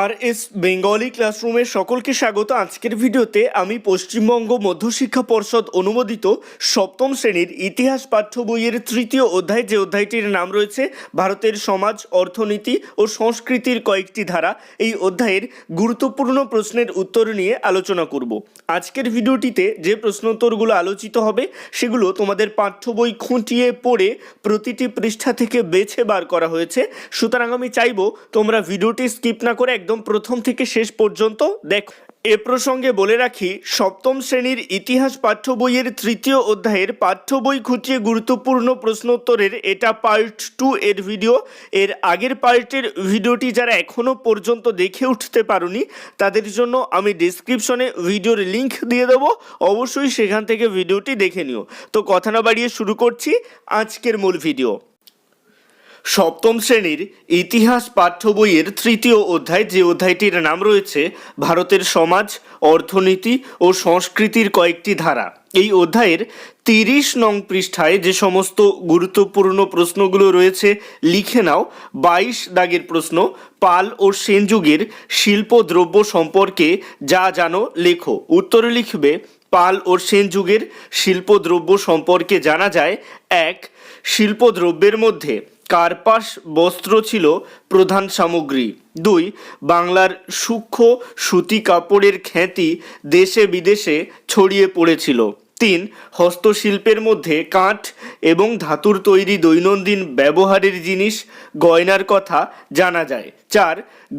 আর S Bengali ক্লাসরুমের সকলকে স্বাগত। আজকের ভিডিওতে আমি পশ্চিমবঙ্গ মধ্যশিক্ষা পর্ষদ অনুমোদিত সপ্তম শ্রেণির ইতিহাস পাঠ্য বইয়ের তৃতীয় অধ্যায় যে অধ্যায়টির নাম রয়েছে ভারতের সমাজ, অর্থনীতি ও সংস্কৃতির কয়েকটি ধারা। এই অধ্যায়ের গুরুত্বপূর্ণ প্রশ্নের উত্তর নিয়ে আলোচনা করব। আজকের ভিডিওটিতে যে প্রশ্নোত্তরগুলো আলোচিত হবে সেগুলো তোমাদের পাঠ্য বই খুঁটিয়ে পড়ে প্রতিটি পৃষ্ঠা থেকে বেছে বার করা হয়েছে। সুতরাং আমি চাইব তোমরা ভিডিওটি স্কিপ না করে একদম প্রথম থেকে শেষ পর্যন্ত দেখো। এ প্রসঙ্গে বলে রাখি, সপ্তম শ্রেণির ইতিহাস পাঠ্য বইয়ের তৃতীয় অধ্যায়ের পাঠ্য বই খুঁটিয়ে গুরুত্বপূর্ণ প্রশ্নোত্তরের এটা পার্ট টু এর ভিডিও এর আগের পার্টের ভিডিওটি যারা এখনও পর্যন্ত দেখে উঠতে পারোনি, তাদের জন্য আমি ডিসক্রিপশনে ভিডিওর লিংক দিয়ে দেবো। অবশ্যই সেখান থেকে ভিডিওটি দেখে নিও। তো কথা না বাড়িয়ে শুরু করছি আজকের মূল ভিডিও সপ্তম শ্রেণির ইতিহাস পাঠ্য বইয়ের তৃতীয় অধ্যায় যে অধ্যায়টির নাম রয়েছে ভারতের সমাজ, অর্থনীতি ও সংস্কৃতির কয়েকটি ধারা। এই অধ্যায়ের তিরিশ নং পৃষ্ঠায় যে সমস্ত গুরুত্বপূর্ণ প্রশ্নগুলো রয়েছে, লিখে নাও। বাইশ দাগের প্রশ্ন, পাল ও সেন যুগের শিল্প দ্রব্য সম্পর্কে যা জানো, লেখো। উত্তরে লিখবে, পাল ও সেন যুগের শিল্পদ্রব্য সম্পর্কে জানা যায়, এক, শিল্পদ্রব্যের মধ্যে। কার্পাস বস্ত্র ছিল প্রধান সামগ্রী। দুই, বাংলার সূক্ষ্ম সুতি কাপড়ের খ্যাতি দেশে বিদেশে ছড়িয়ে পড়েছিল। তিন হস্তশিল্পের মধ্যে কাঠ এবং ধাতুর তৈরি দৈনন্দিন ব্যবহারের জিনিস গয়নার কথা জানা যায়। চার,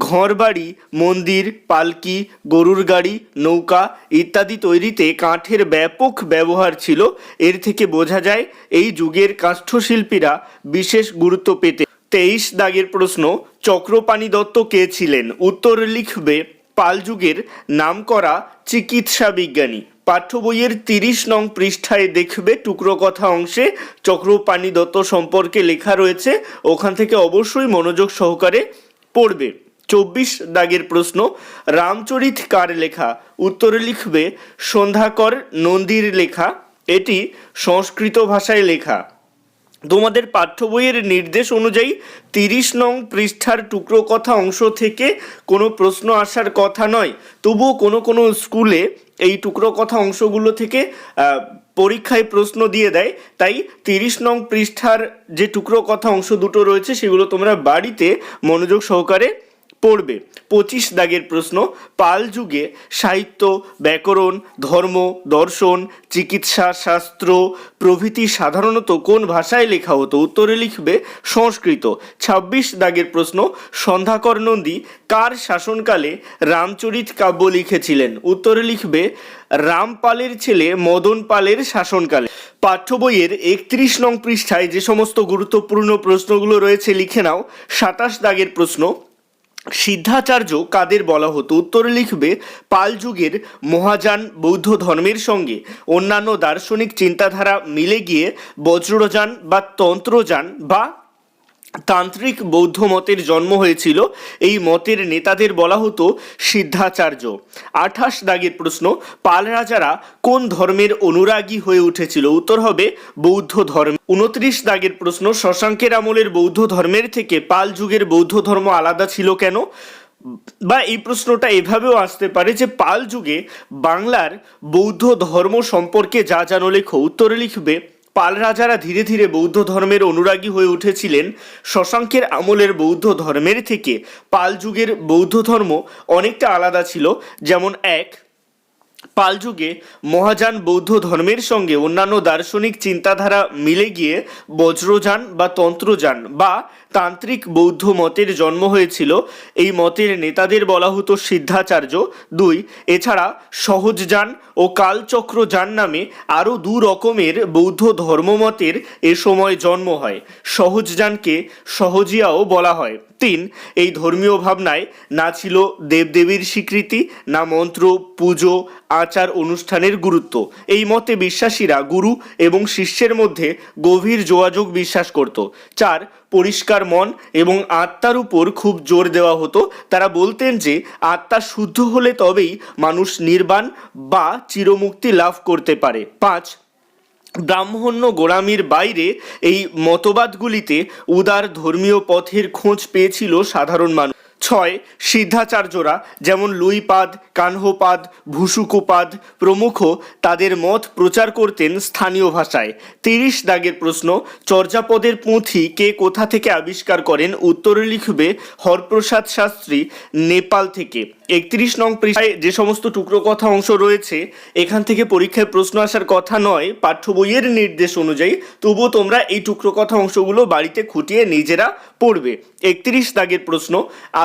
ঘরবাড়ি, মন্দির, পালকি, গরুর গাড়ি, নৌকা ইত্যাদি তৈরিতে কাঠের ব্যাপক ব্যবহার ছিল। এর থেকে বোঝা যায় এই যুগের কাষ্ঠশিল্পীরা বিশেষ গুরুত্ব পেতে। তেইশ দাগের প্রশ্ন, চক্রপাণি দত্ত কে ছিলেন? উত্তর লিখবে, পাল যুগের নামকরা চিকিৎসা বিজ্ঞানী পাঠ্য বইয়ের তিরিশ নং পৃষ্ঠায় দেখবে টুকরো কথা অংশে চক্রপাণী দত্ত সম্পর্কে লেখা রয়েছে। ওখান থেকে অবশ্যই মনোযোগ সহকারে পড়বে। চব্বিশ দাগের প্রশ্ন, রামচরিত কার লেখা? উত্তরে লিখবে, সন্ধ্যাকর নন্দীর লেখা। এটি সংস্কৃত ভাষায় লেখা। তোমাদের পাঠ্য বইয়ের নির্দেশ অনুযায়ী তিরিশ নং পৃষ্ঠার টুকরো কথা অংশ থেকে কোনো প্রশ্ন আসার কথা নয়। তবুও কোনো কোনো স্কুলে এই টুকরো কথা অংশগুলো থেকে পরীক্ষায় প্রশ্ন দিয়ে দেয়। তাই তিরিশ নং পৃষ্ঠার যে টুকরো কথা অংশ দুটো রয়েছে, সেগুলো তোমরা বাড়িতে মনোযোগ সহকারে পড়বে। পঁচিশ দাগের প্রশ্ন, পাল যুগে সাহিত্য, ব্যাকরণ, ধর্ম, দর্শন, চিকিৎসা, শাস্ত্র প্রভৃতি সাধারণত কোন ভাষায় লেখা হতো? উত্তরে লিখবে সংস্কৃত। ছাব্বিশ দাগের প্রশ্ন, সন্ধ্যাকর নন্দী কার শাসনকালে রামচরিত কাব্য লিখেছিলেন? উত্তরে লিখবে, রামপালের ছেলে মদন পালের শাসনকালে। পাঠ্য বইয়ের একত্রিশ নং পৃষ্ঠায় যে সমস্ত গুরুত্বপূর্ণ প্রশ্নগুলো রয়েছে, লিখে নাও। সাতাশ দাগের প্রশ্ন সিদ্ধাচার্য কাদের বলা হতো? উত্তরে লিখবে, পাল যুগের মহাযান বৌদ্ধ ধর্মের সঙ্গে অন্যান্য দার্শনিক চিন্তাধারা মিলে গিয়ে বজ্রযান বা তন্ত্রযান বা তান্ত্রিক বৌদ্ধ মতের জন্ম হয়েছিল। এই মতের নেতাদের বলা হতো সিদ্ধাচার্য। আঠাশ দাগের প্রশ্ন পাল রাজারা কোন ধর্মের অনুরাগী হয়ে উঠেছিল? উত্তর হবে, বৌদ্ধ ধর্ম। উনত্রিশ দাগের প্রশ্ন, শশাঙ্কের আমলের বৌদ্ধ ধর্মের থেকে পাল যুগের বৌদ্ধ ধর্ম আলাদা ছিল কেন? বা এই প্রশ্নটা এভাবেও আসতে পারে যে পাল যুগে বাংলার বৌদ্ধ ধর্ম সম্পর্কে যা জানো লেখো, উত্তরে লিখবে পাল রাজারা ধীরে ধীরে বৌদ্ধ ধর্মের অনুরাগী হয়ে উঠেছিলেন। শশাঙ্কের আমলের বৌদ্ধ ধর্মের থেকে পাল যুগের বৌদ্ধ ধর্ম অনেকটা আলাদা ছিল। যেমন এক পাল যুগে মহাযান বৌদ্ধ ধর্মের সঙ্গে অন্যান্য দার্শনিক চিন্তাধারা মিলে গিয়ে বজ্রযান বা তন্ত্রযান বা তান্ত্রিক বৌদ্ধ মতের জন্ম হয়েছিল। এই মতের নেতাদের বলা হতো সিদ্ধাচার্য দুই। এছাড়া সহজযান ও কালচক্রযান নামে আরও দু রকমের বৌদ্ধ ধর্মমতের এ সময় জন্ম হয়। সহজযানকে সহজিয়াও বলা হয়। তিন, এই ধর্মীয় ভাবনায় না ছিল দেবদেবীর স্বীকৃতি, না মন্ত্র, পুজো, আচার অনুষ্ঠানের গুরুত্ব। এই মতে বিশ্বাসীরা গুরু এবং শিষ্যের মধ্যে গভীর যোগাযোগ বিশ্বাস করত। চার, পরিষ্কার মন এবং আত্মার উপর খুব জোর দেওয়া হতো। তারা বলতেন যে, আত্মা শুদ্ধ হলে তবেই মানুষ নির্বাণ বা চিরমুক্তি লাভ করতে পারে। পাঁচ ব্রাহ্মণ্য গোড়ামির বাইরে এই মতবাদগুলিতে উদার ধর্মীয় পথের খোঁজ পেয়েছিল সাধারণ মানুষ। ছয়, সিদ্ধাচার্যরা যেমন লুইপাদ, কানহোপাদ, ভুসুকোপাদ প্রমুখ তাদের মত প্রচার করতেন স্থানীয় ভাষায়। তিরিশ দাগের প্রশ্ন, চর্যাপদের পুঁথি কে কোথা থেকে আবিষ্কার করেন উত্তরে লিখবে হরপ্রসাদ শাস্ত্রী নেপাল থেকে। একত্রিশ নং পৃষ্ঠায় যে সমস্ত টুকরো কথা অংশ রয়েছে, এখান থেকে পরীক্ষায় প্রশ্ন আসার কথা নয়, পাঠ্য বইয়ের নির্দেশ অনুযায়ী। তবুও তোমরা এই টুকরো কথা অংশগুলো বাড়িতে খুঁটিয়ে নিজেরা পড়বে। একত্রিশ দাগের প্রশ্ন,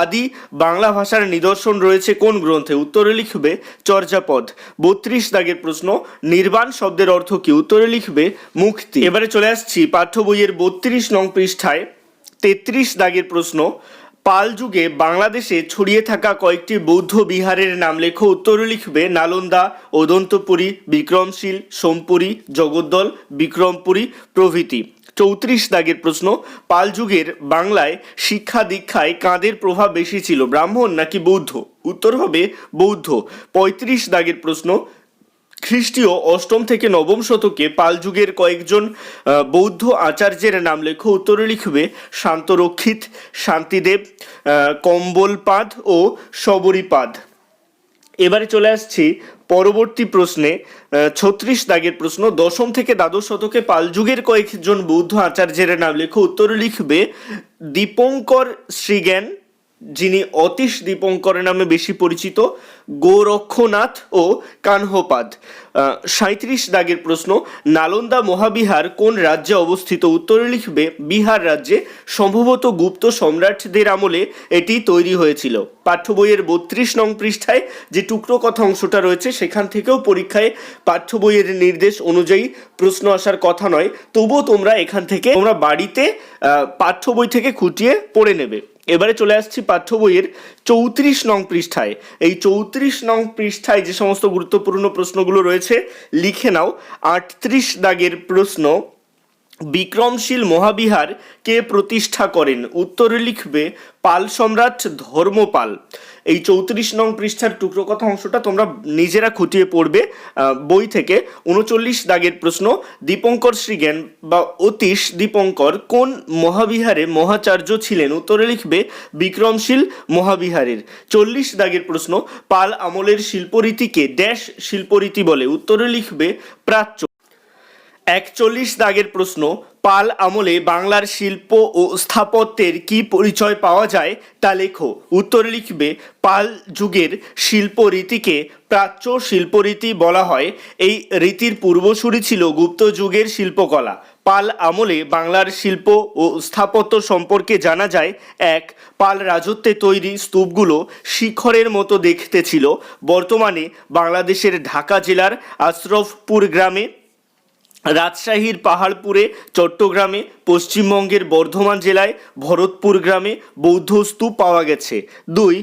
আদি বাংলা ভাষার নিদর্শন রয়েছে কোন গ্রন্থে? উত্তরে লিখবে, চর্যাপদ। বত্রিশ দাগের প্রশ্ন, নির্বাণ শব্দের অর্থ কি? উত্তরে লিখবে, মুক্তি। এবারে চলে আসছি পাঠ্য বইয়ের বত্রিশ নং পৃষ্ঠায়। তেত্রিশ দাগের প্রশ্ন পাল যুগে বাংলাদেশে ছড়িয়ে থাকা কয়েকটি বৌদ্ধ বিহারের নাম লেখো উত্তরে লিখবে নালন্দা, ওদন্তপুরী, বিক্রমশীল, সোমপুরী, জগদ্দল, বিক্রমপুরী প্রভৃতি। চৌত্রিশ দাগের প্রশ্ন, পাল যুগের বাংলায় শিক্ষা দীক্ষায় কাঁদের প্রভাব বেশি ছিল, ব্রাহ্মণ নাকি বৌদ্ধ? উত্তর হবে বৌদ্ধ। পঁয়ত্রিশ দাগের প্রশ্ন খ্রিস্টীয় অষ্টম থেকে নবম শতকে পাল যুগের কয়েকজন বৌদ্ধ আচার্যের নাম লেখো, উত্তরে লিখবে শান্তরক্ষিত, শান্তিদেব কম্বলপাদ ও শবরীপাদ। এবারে চলে আসছি পরবর্তী প্রশ্নে ছত্রিশ দাগের প্রশ্ন। দশম থেকে দ্বাদশ শতকে পাল যুগের কয়েকজন বৌদ্ধ আচার্যের নাম লেখো, উত্তরে লিখবে দীপঙ্কর শ্রীজ্ঞান যিনি অতীশ দীপঙ্কর নামে বেশি পরিচিত, গোরক্ষনাথ ও কানহপাদ। সাঁত্রিশ দাগের প্রশ্ন, নালন্দা মহাবিহার কোন রাজ্যে অবস্থিত? উত্তরে লিখবে, বিহার রাজ্যে সম্ভবত গুপ্ত সম্রাটদের আমলে এটি তৈরি হয়েছিল। পাঠ্য বইয়ের বত্রিশ নং পৃষ্ঠায় যে টুকরো কথা অংশটা রয়েছে, সেখান থেকেও পরীক্ষায় পাঠ্য বইয়ের নির্দেশ অনুযায়ী প্রশ্ন আসার কথা নয়। তবুও তোমরা এখান থেকে, তোমরা বাড়িতে পাঠ্য বই থেকে খুঁটিয়ে পড়ে নেবে। এবারে চলে আসছি পাঠ্য বইয়ের চৌত্রিশ নং পৃষ্ঠায়। এই চৌত্রিশ নং পৃষ্ঠায় যে সমস্ত গুরুত্বপূর্ণ প্রশ্নগুলো রয়েছে, লিখে নাও। আটত্রিশ দাগের প্রশ্ন বিক্রমশীল মহাবিহার কে প্রতিষ্ঠা করেন? উত্তরে লিখবে, পাল সম্রাট ধর্মপাল। এই চৌত্রিশ নং পৃষ্ঠার টুকরো কথা অংশটা তোমরা নিজেরা খুঁটিয়ে পড়বে বই থেকে। উনচল্লিশ দাগের প্রশ্ন, দীপঙ্কর শ্রীজ্ঞান বা অতীশ দীপঙ্কর কোন মহাবিহারে মহাচার্য ছিলেন? উত্তরে লিখবে, বিক্রমশীল মহাবিহারের। চল্লিশ দাগের প্রশ্ন, পাল আমলের শিল্পরীতিকে ড্যাশ শিল্পরীতি বলে। উত্তরে লিখবে, প্রাচ্য একচল্লিশ দাগের প্রশ্ন, পাল আমলে বাংলার শিল্প ও স্থাপত্যের কি পরিচয় পাওয়া যায় তা লেখো। উত্তরে লিখবে, পাল যুগের শিল্প রীতিকে প্রাচ্য শিল্পরীতি বলা হয়। এই রীতির পূর্বসূরি ছিল গুপ্ত যুগের শিল্পকলা। পাল আমলে বাংলার শিল্প ও স্থাপত্য সম্পর্কে জানা যায়, এক, পাল রাজত্বে তৈরি স্তূপগুলো শিখরের মতো দেখতে ছিল। বর্তমানে বাংলাদেশের ঢাকা জেলার আশরফপুর গ্রামে রাজশাহীর পাহাড়পুরে চট্টগ্রামে পশ্চিমবঙ্গের বর্ধমান জেলায় ভরতপুর গ্রামে বৌদ্ধ স্তূপ পাওয়া গেছে। দুই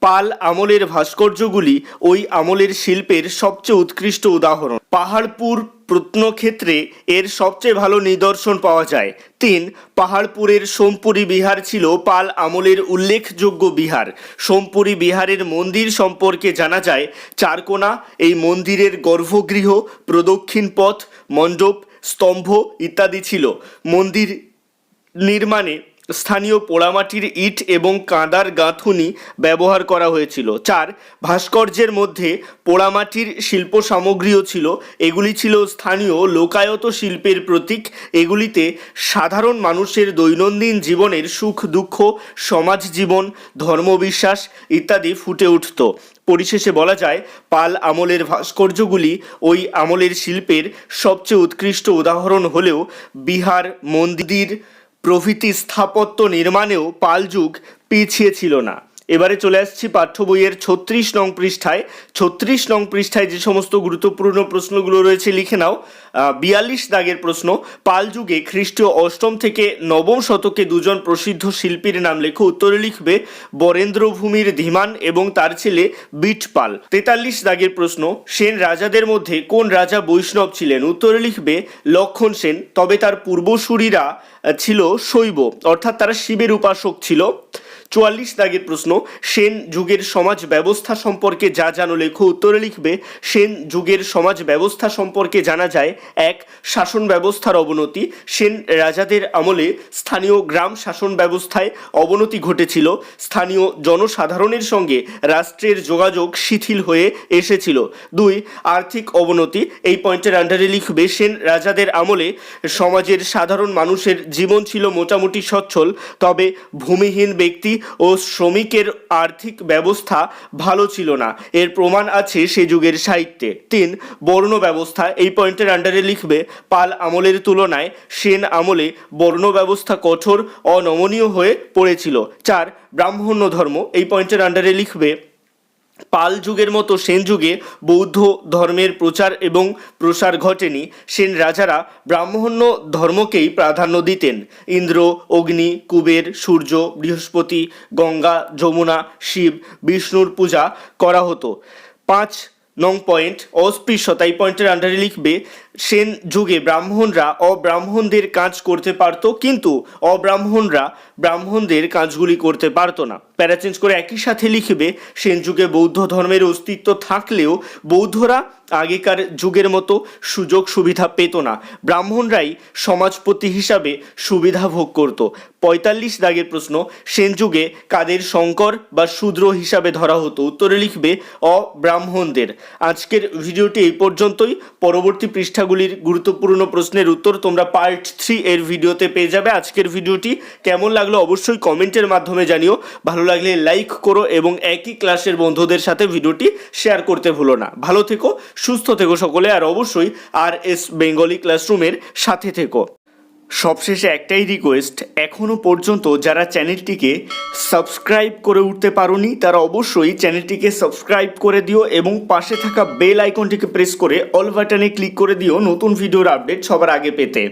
পাল আমলের ভাস্কর্যগুলি ওই আমলের শিল্পের সবচেয়ে উৎকৃষ্ট উদাহরণ। পাহাড়পুর প্রত্নক্ষেত্রে এর সবচেয়ে ভালো নিদর্শন পাওয়া যায়। তিন, পাহাড়পুরের সোমপুরী বিহার ছিল পাল আমলের উল্লেখযোগ্য বিহার। সোমপুরী বিহারের মন্দির সম্পর্কে জানা যায়, চারকোনা, এই মন্দিরের গর্ভগৃহ, প্রদক্ষিণ পথ, মণ্ডপ, স্তম্ভ ইত্যাদি ছিল। মন্দির নির্মাণে স্থানীয় পোড়ামাটির ইট এবং কাঁদার গাঁথুনি ব্যবহার করা হয়েছিল। চার, ভাস্কর্যের মধ্যে পোড়ামাটির শিল্প সামগ্রীও ছিল। এগুলি ছিল স্থানীয় লোকায়ত শিল্পের প্রতীক। এগুলিতে সাধারণ মানুষের দৈনন্দিন জীবনের সুখ, দুঃখ, সমাজ জীবন, ধর্মবিশ্বাস ইত্যাদি ফুটে উঠত। পরিশেষে বলা যায়, পাল আমলের ভাস্কর্যগুলি ওই আমলের শিল্পের সবচেয়ে উৎকৃষ্ট উদাহরণ হলেও বিহার, মন্দির প্রভৃতি স্থাপত্য নির্মাণেও পালযুগ পিছিয়ে ছিল না। এবারে চলে আসছি পাঠ্য বইয়ের ছত্রিশ নং পৃষ্ঠায়। ছত্রিশ নং পৃষ্ঠায় যে সমস্ত গুরুত্বপূর্ণ প্রশ্নগুলো রয়েছে, লিখে নাও। বিয়াল্লিশ দাগের প্রশ্ন, পাল যুগে খ্রিস্টীয় অষ্টম থেকে নবম শতকে দুজন প্রসিদ্ধ শিল্পীর নাম লেখো। উত্তরে লিখবে, বরেন্দ্রভূমির ধীমান এবং তার ছেলে বিটপাল। তেতাল্লিশ দাগের প্রশ্ন, সেন রাজাদের মধ্যে কোন রাজা বৈষ্ণব ছিলেন? উত্তরে লিখবে, লক্ষণ সেন। তবে তার পূর্বসূরীরা ছিল শৈব, অর্থাৎ তারা শিবের উপাসক ছিল। চুয়াল্লিশ দাগের প্রশ্ন, সেন যুগের সমাজ ব্যবস্থা সম্পর্কে যা জানো লেখো উত্তরে লিখবে, সেন যুগের সমাজ ব্যবস্থা সম্পর্কে জানা যায়, এক, শাসন ব্যবস্থার অবনতি, সেন রাজাদের আমলে স্থানীয় গ্রাম শাসন ব্যবস্থায় অবনতি ঘটেছিল, স্থানীয় জনসাধারণের সঙ্গে রাষ্ট্রের যোগাযোগ শিথিল হয়ে এসেছিল, দুই, আর্থিক অবনতি, এই পয়েন্টের আন্ডারে লিখবে, সেন রাজাদের আমলে সমাজের সাধারণ মানুষের জীবন ছিল মোটামুটি সচ্ছল, তবে ভূমিহীন ব্যক্তি ও শ্রমিকের আর্থিক ব্যবস্থা ভালো ছিল না। এর প্রমাণ আছে সে যুগের সাহিত্যে। তিন, বর্ণ ব্যবস্থা। এই পয়েন্টের আন্ডারে লিখবে, পাল আমলের তুলনায় সেন আমলে বর্ণ ব্যবস্থা কঠোর, অনমনীয় হয়ে পড়েছিল। চার, ব্রাহ্মণ্য ধর্ম। এই পয়েন্টের আন্ডারে লিখবে পাল যুগের মতো সেন যুগে বৌদ্ধ ধর্মের প্রচার এবং প্রসার ঘটেনি। সেন রাজারা ব্রাহ্মণ্য ধর্মকেই প্রাধান্য দিতেন। ইন্দ্র, অগ্নি, কুবের, সূর্য, বৃহস্পতি, গঙ্গা, যমুনা, শিব, বিষ্ণুর পূজা করা হতো। পাঁচ নং পয়েন্ট অস্পৃশ্যতা এই পয়েন্টের আন্ডারে লিখবে, সেন যুগে ব্রাহ্মণরা অব্রাহ্মণদের কাজ করতে পারতো, কিন্তু অব্রাহ্মণরা ব্রাহ্মণদের কাজগুলি করতে পারতো না। প্যারা চেঞ্জ করে একই সাথে লিখবে, সেন যুগে বৌদ্ধ ধর্মের অস্তিত্ব থাকলেও বৌদ্ধরা আগেকার যুগের মতো সুযোগ সুবিধা পেত না। ব্রাহ্মণরাই সমাজপতি হিসাবে সুবিধা ভোগ করত। পঁয়তাল্লিশ দাগের প্রশ্ন, সেন যুগে কাদের শঙ্কর বা শূদ্র হিসাবে ধরা হতো? উত্তরে লিখবে, অব্রাহ্মণদের। আজকের ভিডিওটি এই পর্যন্তই। পরবর্তী পৃষ্ঠাগুলির গুরুত্বপূর্ণ প্রশ্নের উত্তর তোমরা পার্ট থ্রি এর ভিডিওতে পেয়ে যাবে। আজকের ভিডিওটি কেমন লাগল অবশ্যই কমেন্টের মাধ্যমে জানিও। ভালো লাগলে লাইক করো এবং একই ক্লাসের বন্ধুদের সাথে ভিডিওটি শেয়ার করতে ভুলো না। ভালো থেকো, সুস্থ থেকো সকলে, আর অবশ্যই আর এস বেঙ্গলি ক্লাসরুমের সাথে থেকো। সবশেষে একটাই রিকোয়েস্ট এখনও পর্যন্ত যারা চ্যানেলটিকে সাবস্ক্রাইব করে উঠতে পারোনি, তারা অবশ্যই চ্যানেলটিকে সাবস্ক্রাইব করে দিও এবং পাশে থাকা বেল আইকনটিকে প্রেস করে অল বাটনে ক্লিক করে দিও নতুন ভিডিওর আপডেট সবার আগে পেতে।